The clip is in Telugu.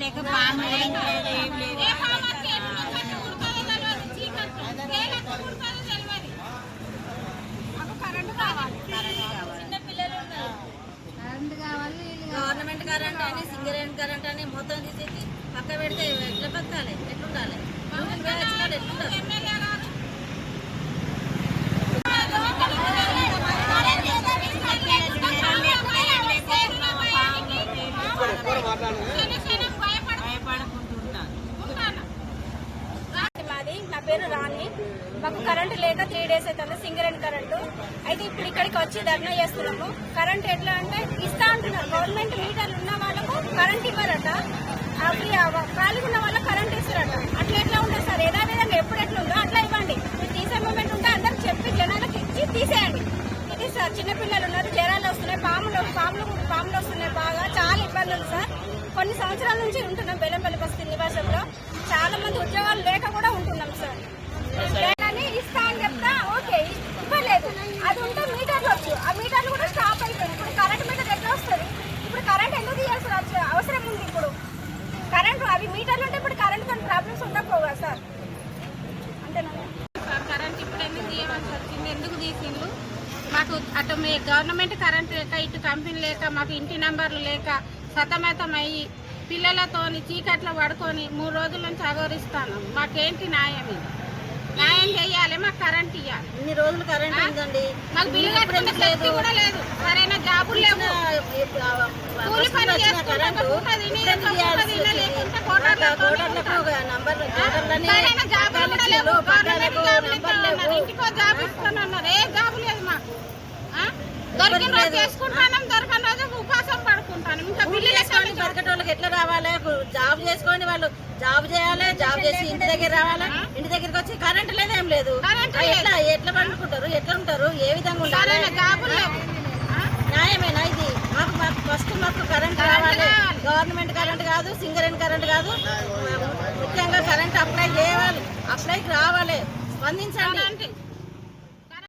లేక పాము గవర్నమెంట్ కరెంట్ అని సింగిల్ హ్యాండ్ కరెంట్ అని మొత్తం తీసేసి పక్క పెడితే ఎట్లా బతకాలి? ఎట్లుండాలి? ఎట్లుండాలి మాకు కరెంటు లేక త్రీ డేస్ అవుతుంది సింగరేణి కరెంటు. అయితే ఇప్పుడు ఇక్కడికి వచ్చి ధర్నా చేస్తున్నాము. కరెంట్ ఎట్లా అంటే ఇస్తా అంటున్నారు. గవర్నమెంట్ మీటర్లు ఉన్న వాళ్ళకు కరెంట్ ఇవ్వరట. అవి కాలుగున్న ఉన్న వాళ్ళకి కరెంట్ ఇస్తారట. అట్లా ఎట్లా ఉంటుంది సార్? యథావిధంగా ఎప్పుడు ఎట్లా ఉందో అట్లా ఇవ్వండి. మీరు తీసే మూమెంట్ ఉంటే అందరికి చెప్పి జనాలకు ఇచ్చి తీసేయండి. ఇది సార్ చిన్నపిల్లలు ఉన్నారు జ్వరాలు వస్తున్నాయి పాములు పాములు పాములు వస్తున్నాయి బాగా. చాలా ఇబ్బందులు సార్. కొన్ని సంవత్సరాల నుంచి ఉంటున్నాం బెల్లంపల్లి బస్తీ నివాసంలో. చాలా మంది ఉద్యోగాలు లేక కూడా ఉంటున్నాం సార్ లేదని ఇస్తా అని చెప్తా ఓకే ఇవ్వలేదు అది ఉంటే మీటర్లు వచ్చు ఆ మీటర్లు కూడా స్టాప్ అయిపోయింది ఇప్పుడు కరెంట్ మీటర్ ఎట్లా వస్తుంది ఇప్పుడు కరెంట్ ఎందుకు తీయాల్సిన అవసరం- అవసరం ఉంది ఇప్పుడు కరెంట్ అవి మీటర్లు ఉంటే ఇప్పుడు కరెంట్తో ప్రాబ్లమ్స్ ఉండకపోగా సార్ అంతేనా సార్ కరెంట్ ఇప్పుడు ఎందుకు తీయవలసి వచ్చింది ఎందుకు తీసిండ్రు మాకు అటు మీ గవర్నమెంట్ కరెంట్ లేక ఇటు కంపెనీ లేక మాకు ఇంటి నంబర్లు లేక సతమతం అయ్యి పిల్లలతోని చీకట్లో పడుకొని మూడు రోజుల నుంచి అగౌరిస్తాను మాకేంటి న్యాయం ఇది? న్యాయం చేయాలి మాకు కరెంట్ ఇవ్వాలి ఇన్ని రోజులు కరెంట్ ఉందండి. మాకు బిల్లు కట్టుకునే శక్తి కూడా లేదు. సరైన జాబులు లేవు. కూలి పని చేసుకుంటే ఇంటికో జాబ్ అన్నారు ఏ జాబు లేదు మాకు ఆ? దొరికిన రోజు చేసుకుంటాను దొరకని రోజు ఉపాసం పడుకుంటాను. ఇంకా బిల్లు చేసుకొని బతకటోళ్ళకి ఎట్లా రావాలి? జాబ్ చేసుకొని వాళ్ళు. జాబ్ చేయాలి జాబ్ చేసి ఇంటి దగ్గర రావాలి. ఇంటి దగ్గరికి వచ్చి కరెంట్ లేదు ఏం లేదు. ఎట్లా ఎట్లా పండుకుంటారు? ఎట్లా ఉంటారు? ఏ విధంగా ఆ? న్యాయమేనా ఇది? మాకు మాకు ఫస్ట్ మాకు కరెంట్ రావాలి. గవర్నమెంట్ కరెంట్ కాదు సింగరేణి కరెంట్ కాదు. ముఖ్యంగా కరెంట్ అప్లై చేయాలి. అప్లైకి రావాలి. స్పందించండి.